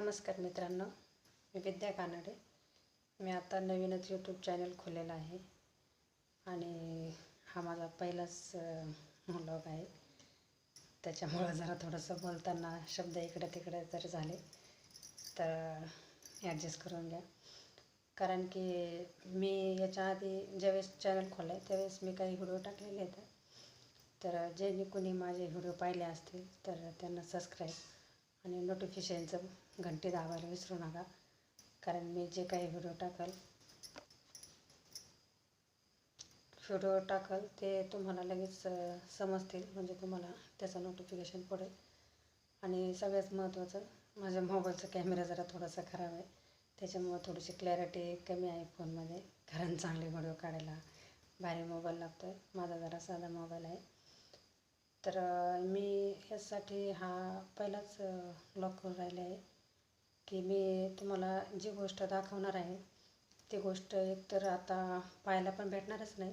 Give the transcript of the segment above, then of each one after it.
नमस्कार मित्रांनो मी विद्या कानडे. मी आता नवीनच यूट्यूब चॅनल खोललेला आहे. आणि हा माझा पहिलाच व्लॉग आहे. त्याच्यामुळं जरा थोडंसं बोलताना शब्द इकडे तिकडे जर झाले तर ॲडजस्ट करून घ्या. कारण की मी याच्या आधी ज्यावेळेस चॅनल खोललं आहे त्यावेळेस मी काही व्हिडिओ टाकलेले आहेत. तर जे मी कुणी माझे व्हिडिओ पाहिले असतील तर त्यांना सबस्क्राईब आणि नोटिफिकेशनचं घंटी दाबायला विसरू नका. कारण मी जे काही व्हिडिओ टाकल व्हिडिओ टाकल ते तुम्हाला लगेच समजतील. म्हणजे तुम्हाला त्याचं नोटिफिकेशन पडेल. आणि सगळ्यात महत्त्वाचं माझ्या मोबाईलचा कॅमेरा जरा थोडासा खराब आहे. त्याच्यामुळं थोडीशी क्लॅरिटी कमी आहे फोनमध्ये कारण चांगले व्हिडिओ काढायला भारी मोबाईल लागतो आहे माझा जरा साधा मोबाईल आहे. तर मी यासाठी हा पहिलाच ब्लॉग करून राहिले आहे की मी तुम्हाला जी गोष्ट दाखवणार आहे ती गोष्ट एकतर आता पाहायला पण भेटणारच नाही.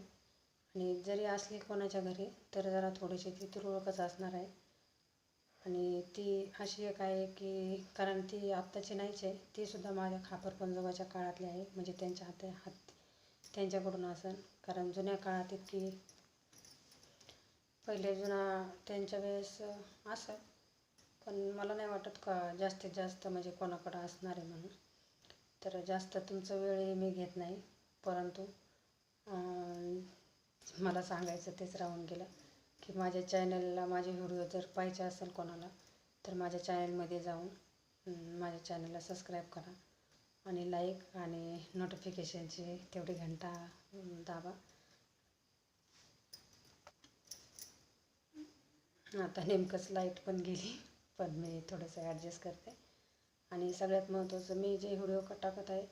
आणि जरी असली कोणाच्या घरी तर जरा थोडीशी ती तुरळकच असणार आहे. आणि ती अशी एक आहे की कारण ती आत्ताची नाहीच आहे तीसुद्धा माझ्या खापर पंजोबाच्या काळातली आहे. म्हणजे त्यांच्या हात हात त्यांच्याकडून असेल कारण जुन्या काळात इतकी पहिले जुना त्यांच्या वेळेस असं पण मला नाही वाटत का जास्तीत जास्त म्हणजे कोणाकडं असणार आहे म्हणून. तर जास्त तुमचं वेळही मी घेत नाही. परंतु मला सांगायचं तेच राहून गेलं की माझ्या चॅनलला माझे व्हिडिओ जर पाहिजे असेल कोणाला तर माझ्या चॅनलमध्ये जाऊन माझ्या चॅनलला सबस्क्राईब करा. आणि लाईक आणि नोटिफिकेशनची तेवढी घंटा दाबा. आता नेमकंच लाइट पण गेली पण मी थोडंसं ॲडजस्ट करते. आणि सगळ्यात महत्त्वाचं मी जे व्हिडिओ क टाकत आहे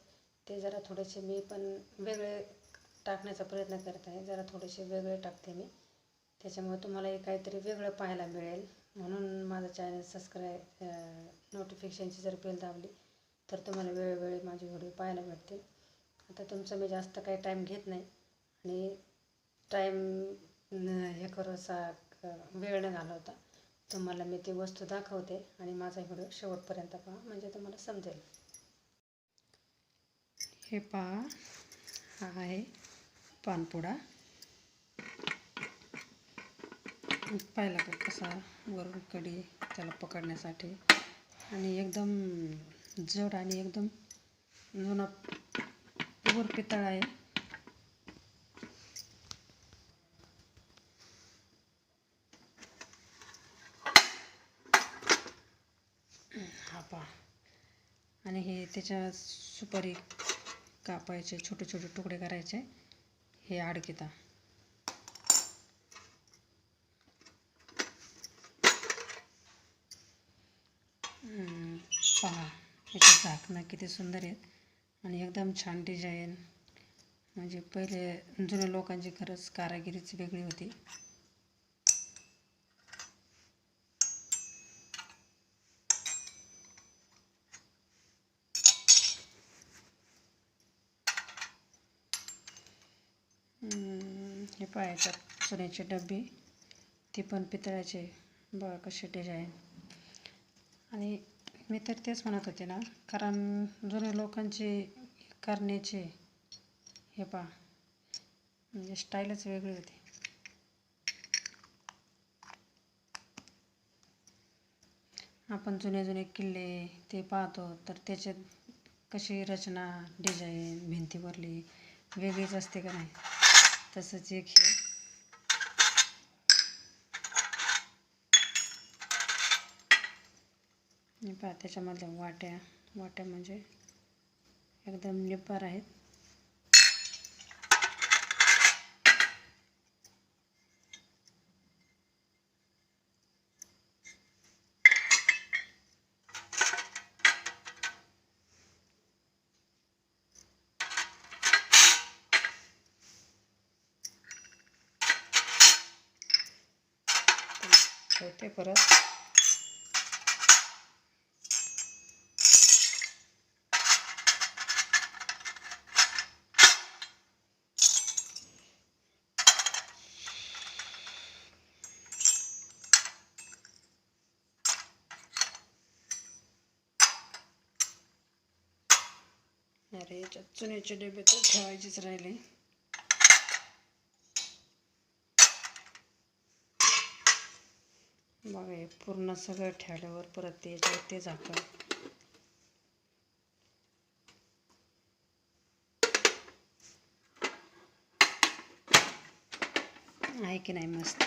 ते जरा थोडेसे मी पण वेगळे टाकण्याचा प्रयत्न करत आहे. जरा थोडेसे वेगळे टाकते मी. त्याच्यामुळे तुम्हालाही काहीतरी वेगळं पाहायला मिळेल. म्हणून माझं चॅनल सबस्क्राईब नोटिफिकेशनची जर बेल दाबली तर तुम्हाला वेळोवेळी माझे व्हिडिओ पाहायला भेटतील. आता तुमचं मी जास्त काही टाईम घेत नाही. आणि टाईम हे करू सा वेळ न घालवता तुम्हाला मी ती वस्तू दाखवते आणि माझा व्हिडिओ शेवटपर्यंत पहा म्हणजे तुम्हाला समजेल. हे पहा हा आहे पानपुडा. पाहिला का कसा वरून कडी त्याला पकडण्यासाठी? आणि एकदम जड आणि एकदम जुना प्युअर पितळ आहे. कापा. पहा आणि हे त्याच्या सुपारी कापायचे छोटे छोटे तुकडे करायचे. हे आडकिता पहा याचे झाकणं किती सुंदर आहेत आणि एकदम छान डिझाईन म्हणजे पहिले जुन्या लोकांची खरंच कारागिरीच वेगळी होती. हे पाहायच्यात सोन्याची डबे ती पण पितळाचे. बघा कशी डिझाईन आणि मी तर तेच म्हणत होते ना कारण जुन्या लोकांची करण्याचे हे पहा म्हणजे स्टाईलच वेगळी होती. आपण जुने जुने किल्ले ते पाहतो तर त्याच्यात कशी रचना डिझाईन भिंतीवरली वेगळीच असते का नाही? तसंच एक हे. पहा त्याच्यामधल्या वाट्या वाट्या म्हणजे एकदम निब्बार आहेत. ठेवते परत. अरे याच्यात चुन्याचे डबे तर ठेवायचेच राहिले. बघा हे पूर्ण सगळं ठेवल्यावर परत ते ते झाकण. आहे की नाही मस्त?